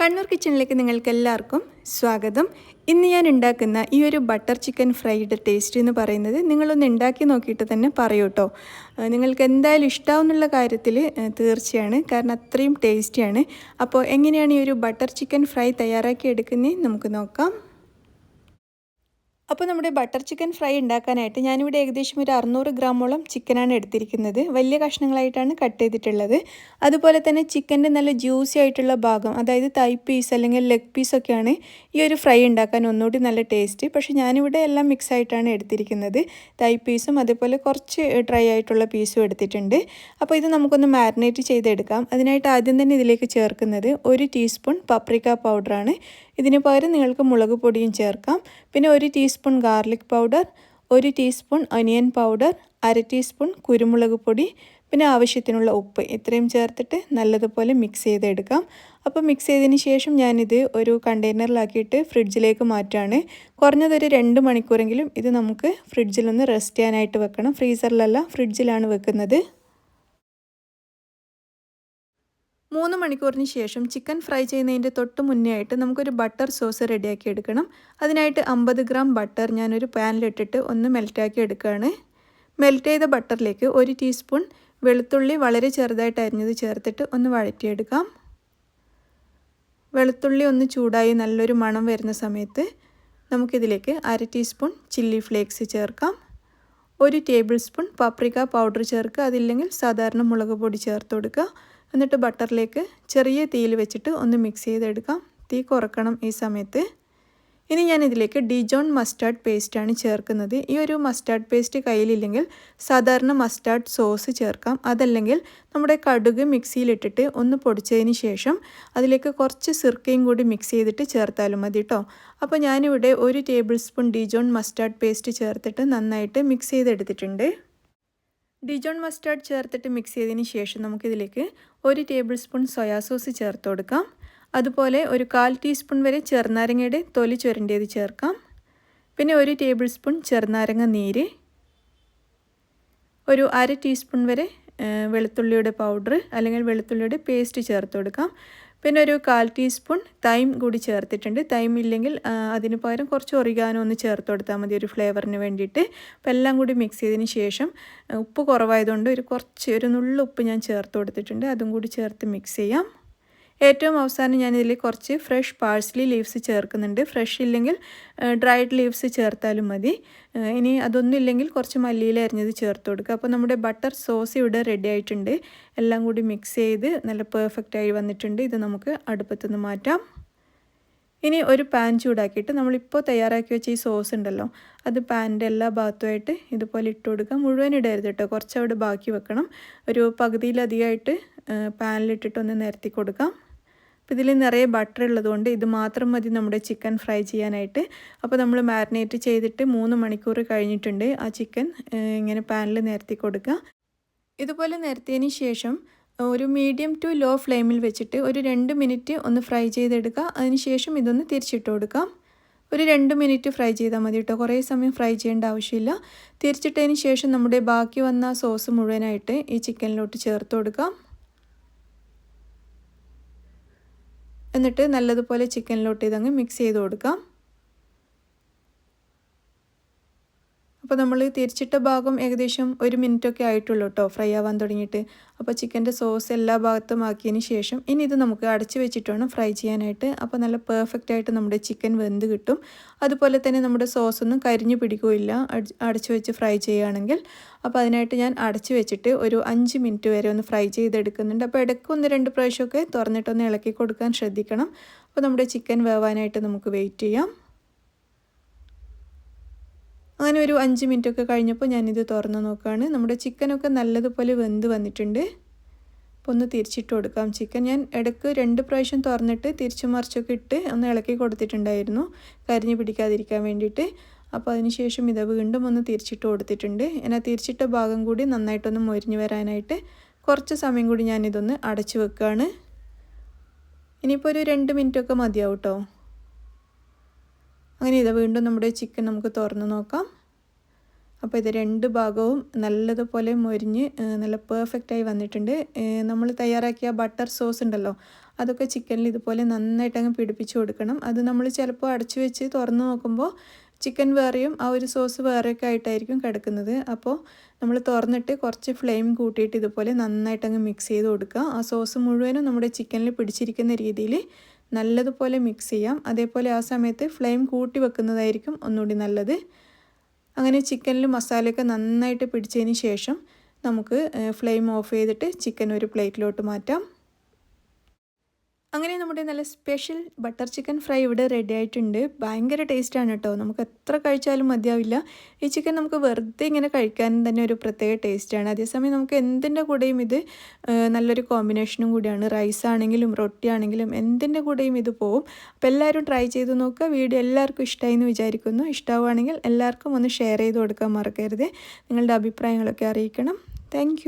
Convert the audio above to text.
കണ്ണൂർ കിച്ചണിലേക്ക് നിങ്ങൾക്ക് എല്ലാവർക്കും സ്വാഗതം. ഇന്ന് ഞാൻ ഉണ്ടാക്കുന്ന ഈ ഒരു ബട്ടർ ചിക്കൻ ഫ്രൈഡ് ടേസ്റ്റ് എന്ന് പറയുന്നത് നിങ്ങളൊന്ന് ഉണ്ടാക്കി നോക്കിയിട്ട് തന്നെ പറയൂ കേട്ടോ നിങ്ങൾക്ക് എന്തായാലും ഇഷ്ടാവുന്നുള്ള കാര്യത്തിൽ തീർച്ചയാണ്. കാരണം അത്രയും ടേസ്റ്റിയാണ്. അപ്പോൾ എങ്ങനെയാണ് ഈ ഒരു ബട്ടർ ചിക്കൻ ഫ്രൈ തയ്യാറാക്കി എടുക്കുന്നത് നമുക്ക് നോക്കാം. അപ്പോൾ നമ്മുടെ ബട്ടർ ചിക്കൻ ഫ്രൈ ഉണ്ടാക്കാനായിട്ട് ഞാനിവിടെ ഏകദേശം ഒരു അറുന്നൂറ് ഗ്രാമോളം ചിക്കനാണ് എടുത്തിരിക്കുന്നത്. വലിയ കഷ്ണങ്ങളായിട്ടാണ് കട്ട് ചെയ്തിട്ടുള്ളത്. അതുപോലെ തന്നെ ചിക്കന്റെ നല്ല ജ്യൂസി ആയിട്ടുള്ള ഭാഗം അതായത് തൈ പീസ് അല്ലെങ്കിൽ ലെഗ് പീസൊക്കെയാണ് ഈ ഒരു ഫ്രൈ ഉണ്ടാക്കാൻ ഒന്നുകൂടി നല്ല ടേസ്റ്റ്. പക്ഷേ ഞാനിവിടെ എല്ലാം മിക്സ് ആയിട്ടാണ് എടുത്തിരിക്കുന്നത്. തൈ പീസും അതേപോലെ കുറച്ച് ഡ്രൈ ആയിട്ടുള്ള പീസും എടുത്തിട്ടുണ്ട്. അപ്പോൾ ഇത് നമുക്കൊന്ന് മാരിനേറ്റ് ചെയ്തെടുക്കാം. അതിനായിട്ട് ആദ്യം തന്നെ ഇതിലേക്ക് ചേർക്കുന്നത് ഒരു ടീസ്പൂൺ പപ്രിക്ക പൗഡറാണ് ഇതിന് പകരം നിങ്ങൾക്ക് മുളക് പൊടിയും ചേർക്കാം. പിന്നെ ഒരു ടീസ്പൂൺ ഗാർലിക് പൗഡർ ഒരു ടീസ്പൂൺ ഒനിയൻ പൗഡർ അര ടീസ്പൂൺ കുരുമുളക് പൊടി പിന്നെ ആവശ്യത്തിനുള്ള ഉപ്പ്. ഇത്രയും ചേർത്തിട്ട് നല്ലതുപോലെ മിക്സ് ചെയ്തെടുക്കാം. അപ്പോൾ മിക്സ് ചെയ്തതിന് ശേഷം ഞാനിത് ഒരു കണ്ടെയ്നറിലാക്കിയിട്ട് ഫ്രിഡ്ജിലേക്ക് മാറ്റാണ്. കുറഞ്ഞതൊരു രണ്ട് മണിക്കൂറെങ്കിലും ഇത് നമുക്ക് ഫ്രിഡ്ജിലൊന്ന് റെസ്റ്റ് ചെയ്യാനായിട്ട് വെക്കണം. ഫ്രീസറിലല്ല ഫ്രിഡ്ജിലാണ് വെക്കുന്നത്. മൂന്ന് മണിക്കൂറിന് ശേഷം ചിക്കൻ ഫ്രൈ ചെയ്യുന്നതിന്റെ തൊട്ട് മുന്നേ ആയിട്ട് നമുക്കൊരു ബട്ടർ സോസ് റെഡിയാക്കി എടുക്കണം. അതിനായിട്ട് അമ്പത് ഗ്രാം ബട്ടർ ഞാനൊരു പാനിലിട്ടിട്ട് ഒന്ന് മെൽറ്റാക്കി എടുക്കുകയാണ്. മെൽറ്റ് ചെയ്ത ബട്ടറിലേക്ക് ഒരു ടീസ്പൂൺ വെളുത്തുള്ളി വളരെ ചെറുതായിട്ട് അരിഞ്ഞത് ചേർത്തിട്ട് ഒന്ന് വഴറ്റിയെടുക്കാം. വെളുത്തുള്ളി ഒന്ന് ചൂടായി നല്ലൊരു മണം വരുന്ന സമയത്ത് നമുക്കിതിലേക്ക് അര ടീസ്പൂൺ ചില്ലി ഫ്ലേക്സ് ചേർക്കാം. ഒരു ടേബിൾ സ്പൂൺ പപ്രിക പൗഡർ ചേർക്കുക. അതില്ലെങ്കിൽ സാധാരണ മുളക് പൊടി ചേർത്ത് കൊടുക്കുക. എന്നിട്ട് ബട്ടറിലേക്ക് ചെറിയ തീയിൽ വെച്ചിട്ട് ഒന്ന് മിക്സ് ചെയ്തെടുക്കാം. തീ കുറക്കണം ഈ സമയത്ത്. ഇനി ഞാൻ ഇതിലേക്ക് ഡിജോൺ മസ്റ്റാർഡ് പേസ്റ്റാണ് ചേർക്കുന്നത്. ഈ ഒരു മസ്റ്റാർഡ് പേസ്റ്റ് കയ്യിലില്ലെങ്കിൽ സാധാരണ മസ്റ്റാർഡ് സോസ് ചേർക്കാം. അതല്ലെങ്കിൽ നമ്മുടെ കടുക് മിക്സിയിലിട്ടിട്ട് ഒന്ന് പൊടിച്ചതിന് ശേഷം അതിലേക്ക് കുറച്ച് സിർക്കയും കൂടി മിക്സ് ചെയ്തിട്ട് ചേർത്താലും മതി കേട്ടോ അപ്പോൾ ഞാനിവിടെ ഒരു table spoon Dijon mustard paste ചേർത്തിട്ട് നന്നായിട്ട് മിക്സ് ചെയ്തെടുത്തിട്ടുണ്ട്. ഡിജോൺ മസ്റ്റാർഡ് ചേർത്തിട്ട് മിക്സ് ചെയ്തതിന് ശേഷം നമുക്കിതിലേക്ക് ഒരു ടേബിൾ സ്പൂൺ സോയാ സോസ് ചേർത്ത് കൊടുക്കാം. അതുപോലെ ഒരു കാൽ ടീസ്പൂൺ വരെ ചെറുനാരങ്ങയുടെ തൊലി ചുരണ്ടിയത് ചേർക്കാം. പിന്നെ ഒരു ടേബിൾ സ്പൂൺ ചെറുനാരങ്ങ നീര്. ഒരു അര ടീസ്പൂൺ വരെ വെളുത്തുള്ളിയുടെ പൗഡർ അല്ലെങ്കിൽ വെളുത്തുള്ളിയുടെ പേസ്റ്റ് ചേർത്ത് കൊടുക്കാം. പിന്നെ ഒരു കാൽ ടീസ്പൂൺ തൈം കൂടി ചേർത്തിട്ടുണ്ട്. തൈം ഇല്ലെങ്കിൽ അതിന് പകരം കുറച്ച് ഒറിഗാനോ ഒന്ന് ചേർത്ത് കൊടുത്താൽ മതി ഒരു ഫ്ലേവറിന് വേണ്ടിയിട്ട്. അപ്പോൾ എല്ലാം കൂടി മിക്സ് ചെയ്തതിന് ശേഷം ഉപ്പ് കുറവായതുകൊണ്ട് ഒരു കുറച്ച് ഒരു നുള്ളു ഉപ്പ് ഞാൻ ചേർത്ത് കൊടുത്തിട്ടുണ്ട്. അതും കൂടി ചേർത്ത് മിക്സ് ചെയ്യാം. ഏറ്റവും അവസാനം ഞാനിതിൽ കുറച്ച് ഫ്രഷ് പാഴ്സ്ലി ലീവ്സ് ചേർക്കുന്നുണ്ട്. ഫ്രഷ് ഇല്ലെങ്കിൽ ഡ്രൈഡ് ലീവ്സ് ചേർത്താലും മതി. ഇനി അതൊന്നും ഇല്ലെങ്കിൽ കുറച്ച് മല്ലിയില അരിഞ്ഞത് ചേർത്ത് കൊടുക്കുക. അപ്പോൾ നമ്മുടെ ബട്ടർ സോസ് ഇവിടെ റെഡി ആയിട്ടുണ്ട്. എല്ലാം കൂടി മിക്സ് ചെയ്ത് നല്ല പെർഫെക്റ്റ് ആയി വന്നിട്ടുണ്ട്. ഇത് നമുക്ക് അടുപ്പത്തുനിന്ന് മാറ്റാം. ഇനി ഒരു പാൻ ചൂടാക്കിയിട്ട് നമ്മളിപ്പോൾ തയ്യാറാക്കി വെച്ച ഈ സോസ് ഉണ്ടല്ലോ അത് പാനിന്റെ എല്ലാ ഭാഗത്തുമായിട്ട് ഇതുപോലെ ഇട്ട് കൊടുക്കുക. മുഴുവൻ ഇടരുത് കേട്ടോ. കുറച്ച് അവിടെ ബാക്കി വെക്കണം. ഒരു പകുതിയിലധികമായിട്ട് പാനിലിട്ടിട്ടൊന്ന് നിരത്തി കൊടുക്കാം. ഇതിൽ നിറയെ ബട്ടർ ഉള്ളതുകൊണ്ട് ഇത് മാത്രം മതി നമ്മുടെ ചിക്കൻ ഫ്രൈ ചെയ്യാനായിട്ട്. അപ്പോൾ നമ്മൾ മാരിനേറ്റ് ചെയ്തിട്ട് മൂന്ന് മണിക്കൂർ കഴിഞ്ഞിട്ടുണ്ട് ആ ചിക്കൻ ഇങ്ങനെ പാനിൽ നിരത്തി കൊടുക്കുക. ഇതുപോലെ നിരത്തിയതിന് ശേഷം ഒരു മീഡിയം ടു ലോ ഫ്ലെയിമിൽ വെച്ചിട്ട് ഒരു രണ്ട് മിനിറ്റ് ഒന്ന് ഫ്രൈ ചെയ്തെടുക്കുക. അതിന് ശേഷം ഇതൊന്ന് തിരിച്ചിട്ട് കൊടുക്കാം. ഒരു രണ്ട് മിനിറ്റ് ഫ്രൈ ചെയ്താൽ മതി കേട്ടോ. കുറേ സമയം ഫ്രൈ ചെയ്യേണ്ട ആവശ്യമില്ല. തിരിച്ചിട്ടതിന് ശേഷം നമ്മുടെ ബാക്കി വന്ന സോസ് മുഴുവനായിട്ട് ഈ ചിക്കനിലോട്ട് ചേർത്ത് കൊടുക്കാം. എന്നിട്ട് നല്ലതുപോലെ ചിക്കനിലോട്ട് ഇതങ്ങ് മിക്സ് ചെയ്ത് കൊടുക്കാം. അപ്പോൾ നമ്മൾ തിരിച്ചിട്ട ഭാഗം ഏകദേശം ഒരു മിനിറ്റ് ഒക്കെ ആയിട്ടുള്ളൂ കേട്ടോ ഫ്രൈ ആവാൻ തുടങ്ങിയിട്ട്. അപ്പോൾ ചിക്കന്റെ സോസ് എല്ലാ ഭാഗത്തും ആക്കിയതിന് ശേഷം ഇനി ഇത് നമുക്ക് അടച്ചു വെച്ചിട്ട് വേണം ഫ്രൈ ചെയ്യാനായിട്ട്. അപ്പോൾ നല്ല പെർഫെക്റ്റ് ആയിട്ട് നമ്മുടെ ചിക്കൻ വെന്ത് കിട്ടും. അതുപോലെ തന്നെ നമ്മുടെ സോസൊന്നും കരിഞ്ഞു പിടിക്കുകയില്ല. അടച്ചു വെച്ച് ഫ്രൈ ചെയ്യുകയാണെങ്കിൽ. അപ്പോൾ അതിനായിട്ട് ഞാൻ അടച്ചു വെച്ചിട്ട് ഒരു അഞ്ച് മിനിറ്റ് വരെ ഒന്ന് ഫ്രൈ ചെയ്തെടുക്കുന്നുണ്ട്. അപ്പോൾ ഇടയ്ക്ക് ഒന്ന് രണ്ട് പ്രാവശ്യമൊക്കെ തുറന്നിട്ടൊന്ന് ഇളക്കി കൊടുക്കാൻ ശ്രദ്ധിക്കണം. അപ്പോൾ നമ്മുടെ ചിക്കൻ വേവാനായിട്ട് നമുക്ക് വെയിറ്റ് ചെയ്യാം. അങ്ങനെ ഒരു അഞ്ച് മിനിറ്റൊക്കെ കഴിഞ്ഞപ്പോൾ ഞാനിത് തുറന്ന് നോക്കുകയാണ്. നമ്മുടെ ചിക്കനൊക്കെ നല്ലതുപോലെ വെന്ത് വന്നിട്ടുണ്ട്. അപ്പോൾ ഒന്ന് തിരിച്ചിട്ട് കൊടുക്കാം. ചിക്കൻ ഞാൻ ഇടയ്ക്ക് രണ്ട് പ്രാവശ്യം തുറന്നിട്ട് തിരിച്ചു മറിച്ചൊക്കെ ഇട്ട് ഒന്ന് ഇളക്കി കൊടുത്തിട്ടുണ്ടായിരുന്നു. കരിഞ്ഞ് പിടിക്കാതിരിക്കാൻ വേണ്ടിയിട്ട്. അപ്പോൾ അതിനുശേഷം ഇത് വീണ്ടും ഒന്ന് തിരിച്ചിട്ട് കൊടുത്തിട്ടുണ്ട്. എന്നാൽ തിരിച്ചിട്ട ഭാഗം കൂടി നന്നായിട്ടൊന്ന് മൊരിഞ്ഞ് വരാനായിട്ട് കുറച്ച് സമയം കൂടി ഞാനിതൊന്ന് അടച്ചു വെക്കുകയാണ്. ഇനിയിപ്പോൾ ഒരു രണ്ട് മിനിറ്റൊക്കെ മതിയാവും കേട്ടോ. അങ്ങനെ ഇത് വീണ്ടും നമ്മുടെ ചിക്കൻ നമുക്ക് തുറന്ന് നോക്കാം. അപ്പോൾ ഇത് രണ്ട് ഭാഗവും നല്ലതുപോലെ മൊരിഞ്ഞ് നല്ല പെർഫെക്റ്റായി വന്നിട്ടുണ്ട്. നമ്മൾ തയ്യാറാക്കിയ ബട്ടർ സോസ് ഉണ്ടല്ലോ അതൊക്കെ ചിക്കനിൽ ഇതുപോലെ നന്നായിട്ട് അങ്ങ് പിടിപ്പിച്ച് കൊടുക്കണം. അത് നമ്മൾ ചിലപ്പോൾ അടച്ചു വെച്ച് തുറന്ന് നോക്കുമ്പോൾ ചിക്കൻ വേറെയും ആ ഒരു സോസ് വേറെയൊക്കെ ആയിട്ടായിരിക്കും കിടക്കുന്നത്. അപ്പോൾ നമ്മൾ തുറന്നിട്ട് കുറച്ച് ഫ്ലെയിം കൂട്ടിയിട്ട് ഇതുപോലെ നന്നായിട്ട് അങ്ങ് മിക്സ് ചെയ്ത് കൊടുക്കുക. ആ സോസ് മുഴുവനും നമ്മുടെ ചിക്കനിൽ പിടിച്ചിരിക്കുന്ന രീതിയിൽ നല്ലതുപോലെ മിക്സ് ചെയ്യാം. അതേപോലെ ആ സമയത്ത് ഫ്ലെയിം കൂട്ടി വെക്കുന്നതായിരിക്കും ഒന്നുകൂടി നല്ലത്. അങ്ങനെ ചിക്കനിൽ മസാലയൊക്കെ നന്നായിട്ട് പിടിച്ചതിന് ശേഷം നമുക്ക് ഫ്ലെയിം ഓഫ് ചെയ്തിട്ട് ചിക്കൻ ഒരു പ്ലേറ്റിലോട്ട് മാറ്റാം. അങ്ങനെ നമ്മുടെ നല്ല സ്പെഷ്യൽ ബട്ടർ ചിക്കൻ ഫ്രൈ ഇവിടെ റെഡി ആയിട്ടുണ്ട്. ഭയങ്കര ടേസ്റ്റാണ് കേട്ടോ നമുക്ക് എത്ര കഴിച്ചാലും മതിയാവില്ല. ഈ ചിക്കൻ നമുക്ക് വെറുതെ ഇങ്ങനെ കഴിക്കാൻ തന്നെ ഒരു പ്രത്യേക ടേസ്റ്റാണ് അതേസമയം നമുക്ക് എന്തിന്റെ കൂടെയും ഇത് നല്ലൊരു കോമ്പിനേഷനും കൂടിയാണ്. റൈസ് ആണെങ്കിലും റൊട്ടി ആണെങ്കിലും എന്തിന്റെ കൂടെയും ഇത് പോവും. അപ്പോൾ എല്ലാവരും ട്രൈ ചെയ്ത് നോക്കുക. വീഡിയോ എല്ലാവർക്കും ഇഷ്ടമായി എന്ന് വിചാരിക്കുന്നു. ഇഷ്ടമാവുകയാണെങ്കിൽ എല്ലാവർക്കും ഒന്ന് ഷെയർ ചെയ്ത് കൊടുക്കാൻ മറക്കരുത്. നിങ്ങളുടെ അഭിപ്രായങ്ങളൊക്കെ അറിയിക്കണം. താങ്ക്